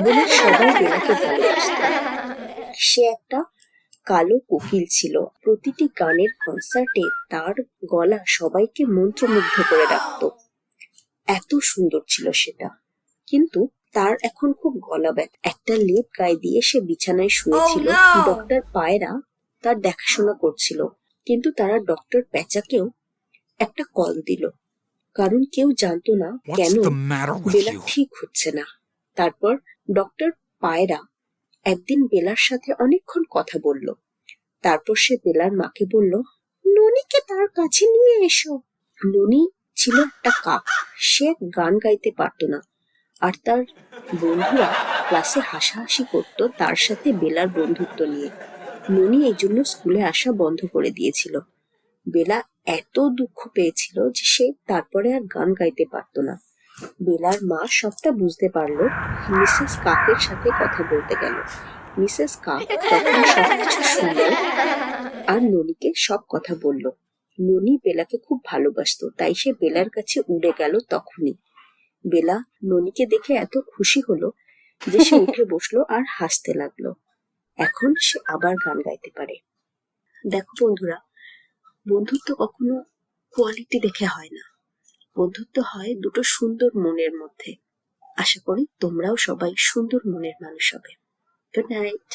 বলে সবাই সে একটা কালো কোকিল ছিল। প্রতিটি গানের কনসার্টে তার গলা সবাইকে মন্ত্রমুগ্ধ করে রাখতো। এত সুন্দর ছিল সেটা। কিন্তু তার এখন খুব গলা ব্যথা। একটা লেপ গায়ে দিয়ে সে বিছানায় শুয়েছিল। Oh, ডক্টর পায়রা তার দেখাশোনা করছিল। কিন্তু তারা ডক্টর প্যাচাকেও একটা কল দিল। কারণ কেউ জানতো না কেন বেলা ঠিক হচ্ছে না। তারপর ডক্টর পায়রা একদিন বেলার সাথে অনেকক্ষণ কথা বলল। তারপর সে বেলার মাকে বলল, ননিকে তার কাছে নিয়ে এসো। ননি ছিল একটা কাক। সে গান গাইতে পারতো না। আর তার বন্ধুরা ক্লাসে হাসাহাসি করত তার সাথে বেলার বন্ধুত্ব নিয়ে। ননি এই জন্য স্কুলে আসা বন্ধ করে দিয়েছিল। বেলা এত দুঃখ পেয়েছিল যে সে তারপরে আর গান গাইতে পারতো না। বেলার মা সবটা বুঝতে পারল মিসেস কাকের সাথে কথা বলতে গেল। মিসেস কাক তখন সবকিছু শুনলো আর ননিকে সব কথা বলল। ননি বেলাকে খুব ভালোবাসতো তাই সে বেলার কাছে উড়ে গেল তখনই। বেলা ননিকে দেখে এত খুশি হলো যে সে উঠে বসল আর হাসতে লাগল। এখন সে আবার গান গাইতে পারে। দেখো বন্ধুরা বন্ধুত্ব কখনো কোয়ালিটি দেখে হয় না। বন্ধুত্ব হয় দুটো সুন্দর মনের মধ্যে। আশা করি তোমরাও সবাই সুন্দর মনের মানুষ হবে। Good night